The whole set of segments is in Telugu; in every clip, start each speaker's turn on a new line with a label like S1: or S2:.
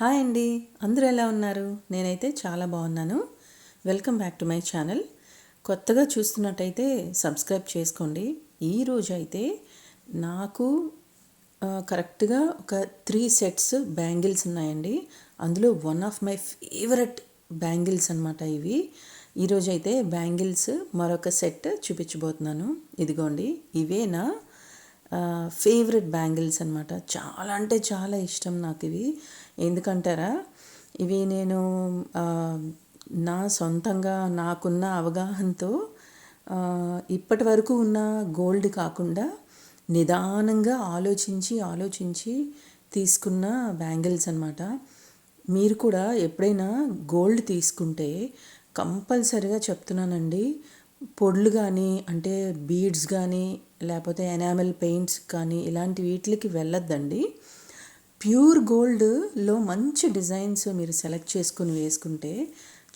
S1: హాయ్ అండి. అందరూ ఎలా ఉన్నారు? నేనైతే చాలా బాగున్నాను. Welcome back to my channel కొత్తగా చూస్తున్నట్టయితే సబ్స్క్రైబ్ చేసుకోండి. ఈరోజు అయితే నాకు కరెక్ట్గా ఒక త్రీ సెట్స్ బ్యాంగిల్స్ ఉన్నాయండి. అందులో one of my favourite bangles అనమాట ఇవి. ఈరోజు అయితే బ్యాంగిల్స్ మరొక సెట్ చూపించబోతున్నాను. ఇదిగోండి ఇవే నా ఫేవరెట్ బ్యాంగిల్స్ అనమాట చాలా అంటే చాలా ఇష్టం నాకు ఇవి ఎందుకంటారా? ఇవి నేను నా సొంతంగా నాకున్న అవగాహనతో ఇప్పటి వరకు ఉన్న గోల్డ్ కాకుండా నిదానంగా ఆలోచించి ఆలోచించి తీసుకున్న బ్యాంగిల్స్ అనమాట మీరు కూడా ఎప్పుడైనా గోల్డ్ తీసుకుంటే కంపల్సరిగా చెప్తున్నానండి. పొడులు కానీ అంటే బీడ్స్ కానీ లేకపోతే ఎనామెల్ పెయింట్స్ కానీ ఇలాంటి వీటికి వెళ్ళొద్దండి. ప్యూర్ గోల్డ్లో మంచి డిజైన్స్ మీరు సెలెక్ట్ చేసుకుని వేసుకుంటే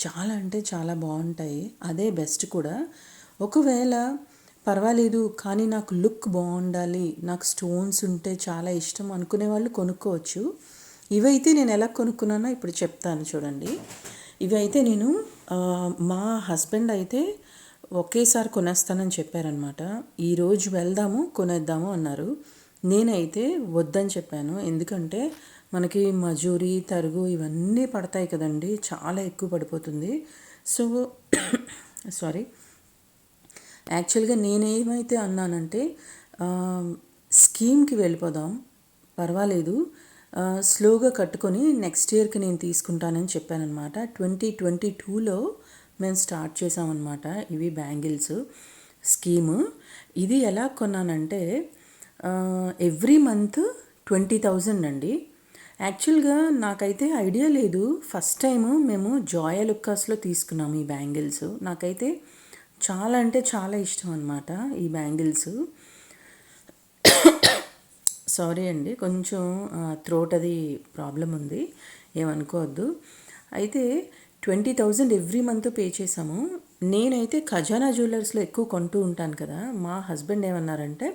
S1: చాలా అంటే చాలా బాగుంటాయి. అదే బెస్ట్ కూడా. ఒకవేళ పర్వాలేదు కానీ నాకు లుక్ బాగుండాలి నాకు స్టోన్స్ ఉంటే చాలా ఇష్టం అనుకునే వాళ్ళు కొనుక్కోవచ్చు. ఇవైతే నేను ఎలా కొనుక్కున్నానో ఇప్పుడు చెప్తాను చూడండి. ఇవి అయితే నేను మా హస్బెండ్ అయితే ఒకేసారి కొనేస్తానని చెప్పారనమాట ఈరోజు వెళ్దాము కొనేద్దాము అన్నారు. నేనైతే వద్దని చెప్పాను. ఎందుకంటే మనకి మజూరి తరుగు ఇవన్నీ పడతాయి కదండి. చాలా ఎక్కువ పడిపోతుంది. సో సారీ యాక్చువల్గా నేనేమైతే అన్నానంటే స్కీమ్కి వెళ్ళిపోదాం. పర్వాలేదు. స్లోగా కట్టుకొని నెక్స్ట్ ఇయర్కి నేను తీసుకుంటానని చెప్పానమాట ట్వంటీ ట్వంటీ టూలో మేము స్టార్ట్ చేసామన్నమాట ఇవి బ్యాంగిల్స్ స్కీము. ఇది ఎలా కొన్నానంటే ఎవ్రీ మంత్ ట్వంటీ థౌజండ్ అండి. యాక్చువల్గా నాకైతే ఐడియా లేదు. ఫస్ట్ టైం మేము జాయా లుక్కాస్లో తీసుకున్నాము ఈ బ్యాంగిల్స్. నాకైతే చాలా అంటే చాలా ఇష్టం అనమాట ఈ బ్యాంగిల్స్. సారీ అండి కొంచెం థ్రోట్ అది ప్రాబ్లం ఉంది. ఏమనుకోవద్దు. అయితే twenty thousand every month pay చేసాము నేనైతే ఖజానా జ్యువెలర్స్లో ఎక్కువ కొంటూ ఉంటాను కదా. మా హస్బెండ్ ఏమన్నారంటే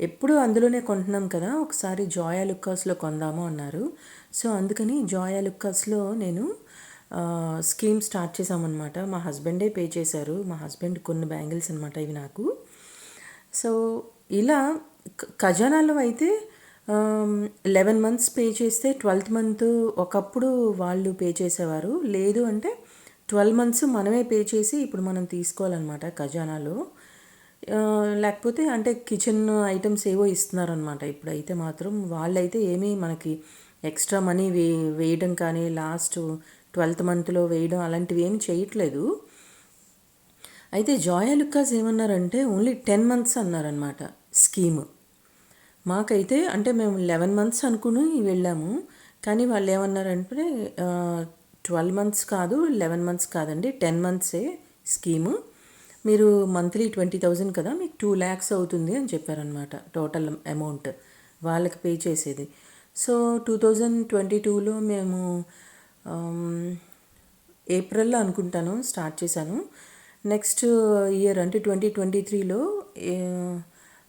S1: ఎప్పుడు అందులోనే కొంటున్నాం కదా ఒకసారి జాయా లుక్కాస్లో కొందాము అన్నారు. సో అందుకని జాయా లుక్కాస్లో నేను స్కీమ్ స్టార్ట్ చేసామన్నమాట మా హస్బెండే పే చేశారు. మా హస్బెండ్ కొన్ని బ్యాంగిల్స్ అనమాట ఇవి నాకు. సో ఇలా ఖజానాలో అయితే లెవెన్ మంత్స్ పే చేస్తే ట్వెల్త్ మంత్ ఒకప్పుడు వాళ్ళు పే చేసేవారు. లేదు అంటే ట్వెల్వ్ మంత్స్ మనమే పే చేసి ఇప్పుడు మనం తీసుకోవాలన్నమాట ఖజానాలో. లేకపోతే అంటే కిచెన్ ఐటమ్స్ ఏవో ఇస్తున్నారనమాట ఇప్పుడైతే మాత్రం వాళ్ళైతే ఏమీ మనకి ఎక్స్ట్రా మనీ వే వేయడం కానీ లాస్ట్ ట్వెల్త్ మంత్లో వేయడం అలాంటివి ఏమి చేయట్లేదు. అయితే జాయా లుక్కాస్ ఏమన్నారంటే ఓన్లీ టెన్ మంత్స్ అన్నారనమాట స్కీమ్. మాకైతే అంటే మేము లెవెన్ మంత్స్ అనుకుని వెళ్ళాము. కానీ వాళ్ళు ఏమన్నారంటే ట్వెల్వ్ మంత్స్ కాదు లెవెన్ మంత్స్ కాదండి టెన్ మంత్సే స్కీము. మీరు మంత్లీ ట్వంటీ థౌజండ్ కదా మీకు టూ ల్యాక్స్ అవుతుంది అని చెప్పారనమాట టోటల్ అమౌంట్ వాళ్ళకి పే చేసేది. సో టూ థౌజండ్ ట్వంటీ టూలో మేము um, ఏప్రిల్లో అనుకుంటాను స్టార్ట్ చేశాను. నెక్స్ట్ ఇయర్ అంటే ట్వంటీ ట్వంటీ త్రీలో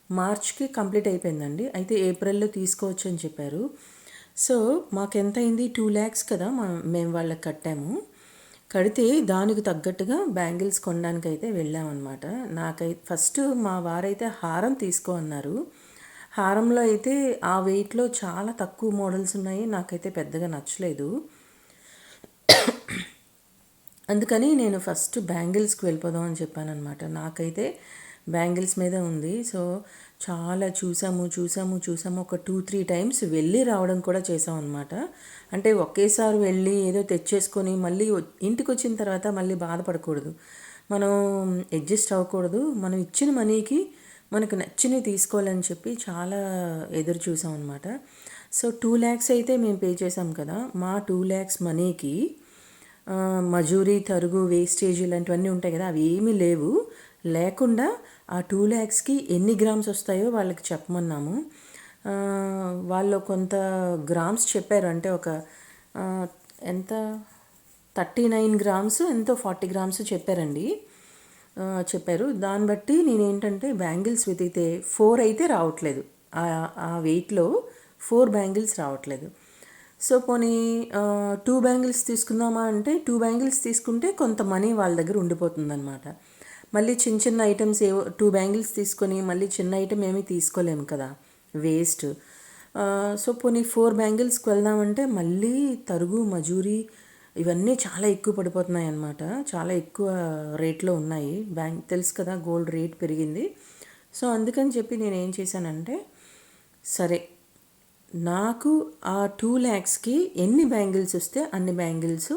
S1: మార్చ్కి కంప్లీట్ అయిపోయిందండి. అయితే ఏప్రిల్లో తీసుకోవచ్చు అని చెప్పారు. సో మాకు ఎంత అయింది? టూ ల్యాక్స్ కదా మా మేము వాళ్ళకి కట్టాము. కడితే దానికి తగ్గట్టుగా బ్యాంగిల్స్ కొనడానికి అయితే వెళ్ళామన్నమాట. నాకైతే ఫస్ట్ మా వారైతే హారం తీసుకో అన్నారు. హారంలో అయితే ఆ వెయిట్లో చాలా తక్కువ మోడల్స్ ఉన్నాయి. నాకైతే పెద్దగా నచ్చలేదు. అందుకని నేను ఫస్ట్ బ్యాంగిల్స్కి వెళ్ళిపోదాం అని చెప్పాను అనమాట నాకైతే బ్యాంగిల్స్ మీద ఉంది. సో చాలా చూసాము చూసాము చూసాము. ఒక టూ త్రీ టైమ్స్ వెళ్ళి రావడం కూడా చేసాం అనమాట అంటే ఒకేసారి వెళ్ళి ఏదో తెచ్చేసుకొని మళ్ళీ ఇంటికి వచ్చిన తర్వాత మళ్ళీ బాధపడకూడదు. మనం అడ్జస్ట్ అవ్వకూడదు. మనం ఇచ్చిన మనీకి మనకు నచ్చినవి తీసుకోవాలని చెప్పి చాలా ఎదురు చూసాం అనమాట సో టూ ల్యాక్స్ అయితే మేము పే చేసాం కదా. మా టూ ల్యాక్స్ మనీకి మజూరీ తరుగు వేస్టేజ్ ఇలాంటివన్నీ ఉంటాయి కదా అవి ఏమీ లేవు. లేకుండా ఆ టూ ల్యాక్స్కి ఎన్ని గ్రామ్స్ వస్తాయో వాళ్ళకి చెప్పమన్నాము. వాళ్ళు కొంత గ్రామ్స్ చెప్పారు. అంటే ఒక ఎంత? థర్టీ నైన్ గ్రామ్స్ ఎంతో ఫార్టీ గ్రామ్స్ చెప్పారండి. చెప్పారు. దాన్ని బట్టి నేనేంటంటే బ్యాంగిల్స్ వెతికితే ఫోర్ అయితే రావట్లేదు. ఆ- ఆ వెయిట్లో ఫోర్ బ్యాంగిల్స్ రావట్లేదు. సో పోనీ టూ బ్యాంగిల్స్ తీసుకుందామా అంటే టూ బ్యాంగిల్స్ తీసుకుంటే కొంత మనీ వాళ్ళ దగ్గర ఉండిపోతుందన్నమాట. మళ్ళీ చిన్న చిన్న ఐటమ్స్ ఏవో టూ బ్యాంగిల్స్ తీసుకొని మళ్ళీ చిన్న ఐటమ్ ఏమీ తీసుకోలేము కదా. వేస్ట్ సో పోనీ ఫోర్ బ్యాంగిల్స్కి వెళ్దామంటే మళ్ళీ తరుగు మజూరీ ఇవన్నీ చాలా ఎక్కువ పడిపోతున్నాయి అన్నమాట. చాలా ఎక్కువ రేట్లో ఉన్నాయి. బ్యాంక్ తెలుసు కదా గోల్డ్ రేట్ పెరిగింది. సో అందుకని చెప్పి నేను ఏం చేశానంటే సరే నాకు ఆ టూ ల్యాక్స్కి ఎన్ని బ్యాంగిల్స్ వస్తే అన్ని బ్యాంగిల్స్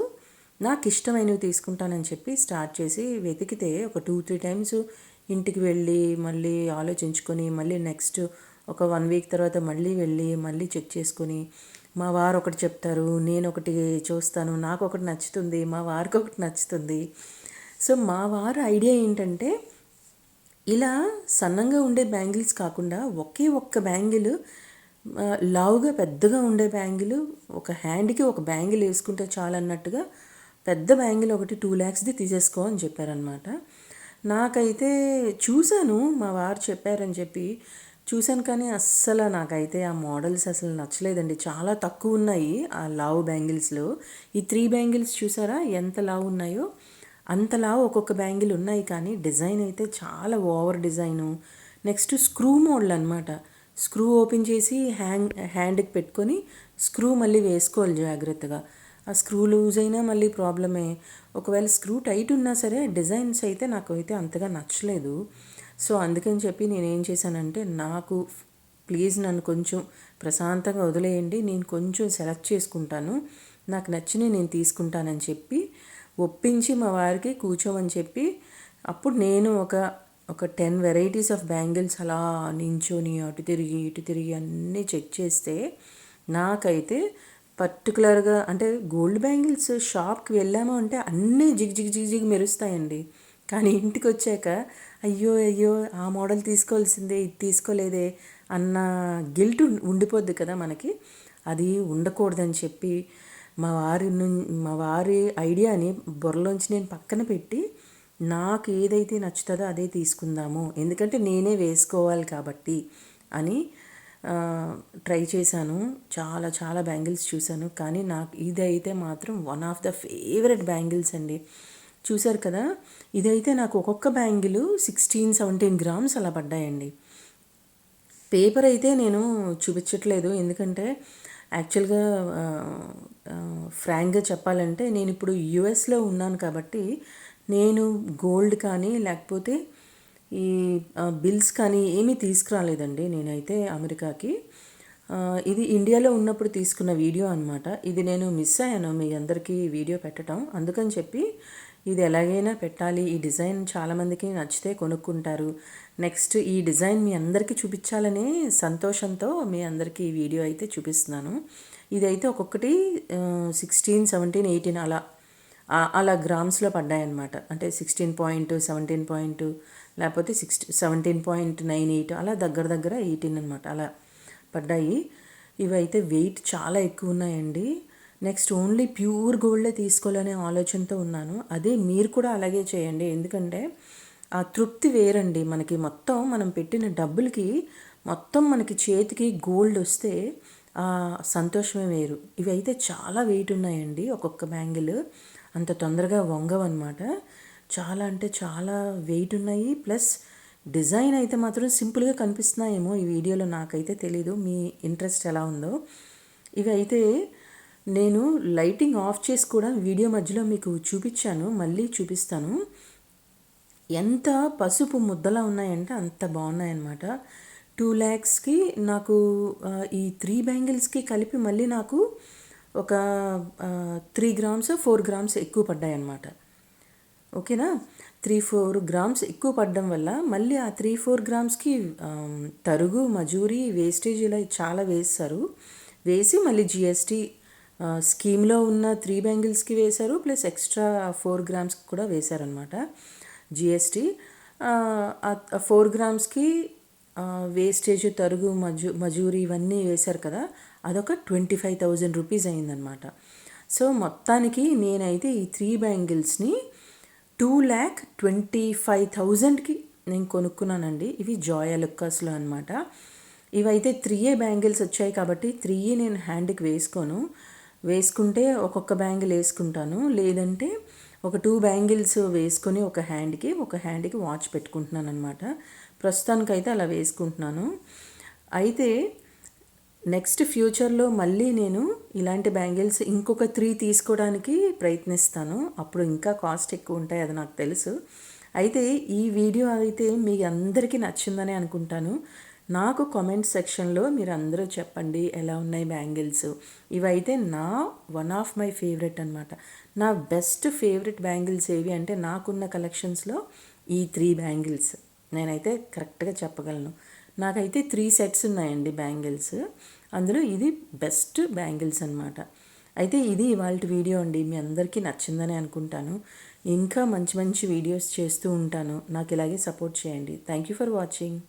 S1: నాకు ఇష్టమైనవి తీసుకుంటానని చెప్పి స్టార్ట్ చేసి వెతికితే ఒక టూ త్రీ టైమ్స్ ఇంటికి వెళ్ళి మళ్ళీ ఆలోచించుకొని మళ్ళీ నెక్స్ట్ ఒక వన్ వీక్ తర్వాత మళ్ళీ వెళ్ళి మళ్ళీ చెక్ చేసుకొని మా వారు ఒకటి చెప్తారు నేను ఒకటి చూస్తాను నాకు ఒకటి నచ్చుతుంది మా వారికి ఒకటి నచ్చుతుంది. సో మా వారు ఐడియా ఏంటంటే ఇలా సన్నంగా ఉండే బ్యాంగిల్స్ కాకుండా ఒకే ఒక్క బ్యాంగిల్ లావుగా పెద్దగా ఉండే బ్యాంగిల్ ఒక హ్యాండ్కి ఒక బ్యాంగిల్ వేసుకుంటే చాలు అన్నట్టుగా పెద్ద బ్యాంగిల్ ఒకటి టూ ల్యాక్స్ది తీసేసుకో అని చెప్పారనమాట నాకైతే చూశాను మా వారు చెప్పారని చెప్పి చూశాను కానీ అస్సలు నాకైతే ఆ మోడల్స్ అసలు నచ్చలేదండి. చాలా తక్కువ ఉన్నాయి ఆ లావు బ్యాంగిల్స్లో. ఈ త్రీ బ్యాంగిల్స్ చూసారా? ఎంత లావు ఉన్నాయో? అంతలా ఒక్కొక్క బ్యాంగిల్ ఉన్నాయి కానీ డిజైన్ అయితే చాలా over design. Next screw model అనమాట స్క్రూ ఓపెన్ చేసి హ్యాంగ్ హ్యాండ్కి పెట్టుకొని స్క్రూ మళ్ళీ వేసుకోవాలి జాగ్రత్తగా. ఆ స్క్రూ లూజ్ అయినా మళ్ళీ ప్రాబ్లమే. ఒకవేళ స్క్రూ టైట్ ఉన్నా సరే డిజైన్స్ అయితే నాకు అయితే అంతగా నచ్చలేదు. సో అందుకని చెప్పి నేను ఏం చేశానంటే నాకు ప్లీజ్ నన్ను కొంచెం ప్రశాంతంగా వదిలేయండి. నేను కొంచెం సెలెక్ట్ చేసుకుంటాను. నాకు నచ్చినవి నేను తీసుకుంటానని చెప్పి ఒప్పించి మా వారికి కూర్చోమని చెప్పి అప్పుడు నేను ఒక ఒక టెన్ వెరైటీస్ ఆఫ్ బ్యాంగిల్స్ అలా నించొని అటు తిరిగి ఇటు తిరిగి అన్నీ చెక్ చేస్తే నాకైతే పర్టికులర్గా అంటే గోల్డ్ బ్యాంగిల్స్ షాప్కి వెళ్ళాము అంటే అన్నీ జిగ్ జిగ్ జిగ్ జిగ్ మెరుస్తాయండి. కానీ ఇంటికి వచ్చాక అయ్యో అయ్యో ఆ మోడల్ తీసుకోవాల్సిందే ఇది తీసుకోలేదే అన్న గిల్ట్ ఉండిపోద్ది కదా మనకి. అది ఉండకూడదని చెప్పి మా వారి మా వారి ఐడియాని బుర్రలోంచి నేను పక్కన పెట్టి నాకు ఏదైతే నచ్చుతుందో అదే తీసుకుందాము. ఎందుకంటే నేనే వేసుకోవాలి కాబట్టి అని ట్రై చేశాను. చాలా చాలా బ్యాంగిల్స్ చూశాను. కానీ నాకు ఇదైతే మాత్రం one of the favourite bangles అండి. చూశారు కదా? ఇదైతే నాకు ఒక్కొక్క బ్యాంగిల్ సిక్స్టీన్ సెవెంటీన్ గ్రామ్స్ అలా పడ్డాయండి. పేపర్ అయితే నేను చూపించట్లేదు. ఎందుకంటే యాక్చువల్గా ఫ్రాంక్గా చెప్పాలంటే నేను ఇప్పుడు యుఎస్లో ఉన్నాను కాబట్టి నేను గోల్డ్ కానీ లేకపోతే ఈ బిల్స్ కానీ ఏమీ తీసుకురాలేదండి నేనైతే అమెరికాకి. ఇది ఇండియాలో ఉన్నప్పుడు తీసుకున్న వీడియో అనమాట ఇది నేను మిస్ అయ్యాను మీ అందరికీ వీడియో పెట్టడం అందుకని చెప్పి ఇది ఎలాగైనా పెట్టాలి. ఈ డిజైన్ చాలామందికి నచ్చితే కొనుక్కుంటారు. నెక్స్ట్ ఈ డిజైన్ మీ అందరికీ చూపించాలనే సంతోషంతో మీ అందరికీ ఈ వీడియో అయితే చూపిస్తున్నాను. ఇదైతే ఒక్కొక్కటి సిక్స్టీన్ సెవెంటీన్ ఎయిటీన్ అలా అలా గ్రామ్స్లో పడ్డాయన్నమాట. అంటే సిక్స్టీన్ పాయింట్ సెవెంటీన్ పాయింట్ లేకపోతే sixty seventeen point nine eight అలా దగ్గర దగ్గర ఎయిటీన్ అనమాట అలా పడ్డాయి. ఇవైతే వెయిట్ చాలా ఎక్కువ ఉన్నాయండి. నెక్స్ట్ ఓన్లీ ప్యూర్ గోల్డే తీసుకోవాలనే ఆలోచనతో ఉన్నాను. అదే మీరు కూడా అలాగే చేయండి. ఎందుకంటే ఆ తృప్తి వేరండి మనకి. మొత్తం మనం పెట్టిన డబ్బులకి మొత్తం మనకి చేతికి గోల్డ్ వస్తే ఆ సంతోషమే వేరు. ఇవి అయితే చాలా వెయిట్ ఉన్నాయండి ఒక్కొక్క బ్యాంగిల్. అంత తొందరగా వంగవన్నమాట. చాలా అంటే చాలా వెయిట్ ఉన్నాయి. ప్లస్ డిజైన్ అయితే మాత్రం సింపుల్గా కనిపిస్తున్నాయేమో ఈ వీడియోలో నాకైతే తెలీదు. మీ ఇంట్రెస్ట్ ఎలా ఉందో. ఇవి అయితే నేను లైటింగ్ ఆఫ్ చేసి కూడా వీడియో మధ్యలో మీకు చూపించాను. మళ్ళీ చూపిస్తాను. ఎంత పసుపు ముద్దలా ఉన్నాయంటే అంత బాగున్నాయన్నమాట. టూ ల్యాక్స్కి నాకు ఈ త్రీ బ్యాంగిల్స్కి కలిపి మళ్ళీ నాకు ఒక త్రీ గ్రామ్స్ ఫోర్ గ్రామ్స్ ఎక్కువ పడ్డాయన్నమాట. ఓకేనా? త్రీ ఫోర్ గ్రామ్స్ ఎక్కువ పడడం వల్ల మళ్ళీ ఆ త్రీ ఫోర్ గ్రామ్స్కి తరుగు మజూరీ వేస్టేజ్ ఇలా చాలా వేస్తారు. వేసి మళ్ళీ జిఎస్టీ స్కీమ్లో ఉన్న త్రీ బ్యాంగిల్స్కి వేశారు ప్లస్ ఎక్స్ట్రా ఫోర్ గ్రామ్స్కి కూడా వేశారనమాట జిఎస్టీ. ఫోర్ గ్రామ్స్కి వేస్టేజ్ తరుగు మజూ మజూరీ ఇవన్నీ వేశారు కదా అదొక ట్వంటీ ఫైవ్ థౌజండ్ రూపీస్ అయిందనమాట సో మొత్తానికి నేనైతే ఈ త్రీ బ్యాంగిల్స్ని టూ ల్యాక్ ట్వంటీ ఫైవ్ థౌజండ్కి నేను కొనుక్కున్నానండి. ఇవి జాయా లుక్కస్లో అనమాట ఇవైతే త్రీయే బ్యాంగిల్స్ వచ్చాయి కాబట్టి త్రీయే నేను హ్యాండ్కి వేసుకోను. వేసుకుంటే ఒక్కొక్క బ్యాంగిల్ వేసుకుంటాను. లేదంటే ఒక టూ బ్యాంగిల్స్ వేసుకొని ఒక హ్యాండ్కి ఒక హ్యాండ్కి వాచ్ పెట్టుకుంటున్నాను అనమాట ప్రస్తుతానికైతే అలా వేసుకుంటున్నాను. అయితే నెక్స్ట్ ఫ్యూచర్లో మళ్ళీ నేను ఇలాంటి బ్యాంగిల్స్ ఇంకొక త్రీ తీసుకోవడానికి ప్రయత్నిస్తాను. అప్పుడు ఇంకా కాస్ట్ ఎక్కువ ఉంటాయి అది నాకు తెలుసు. అయితే ఈ వీడియో అయితే మీ అందరికీ నచ్చిందని అనుకుంటాను. నాకు కామెంట్ సెక్షన్లో మీరు అందరూ చెప్పండి ఎలా ఉన్నాయి బ్యాంగిల్స్? ఇవైతే నా వన్ ఆఫ్ మై ఫేవరెట్ అనమాట నా బెస్ట్ ఫేవరెట్ బ్యాంగిల్స్ ఏవి అంటే నాకున్న కలెక్షన్స్లో ఈ త్రీ బ్యాంగిల్స్. నేనైతే కరెక్ట్గా చెప్పగలను. నాకైతే త్రీ సెట్స్ ఉన్నాయండి బ్యాంగిల్స్. అందులో ఇది బెస్ట్ బ్యాంగిల్స్ అనమాట అయితే ఇది ఇవాళ వీడియో అండి. మీ అందరికీ నచ్చిందని అనుకుంటాను. ఇంకా మంచి మంచి వీడియోస్ చేస్తూ ఉంటాను. నాకు ఇలాగే సపోర్ట్ చేయండి. Thank you for watching.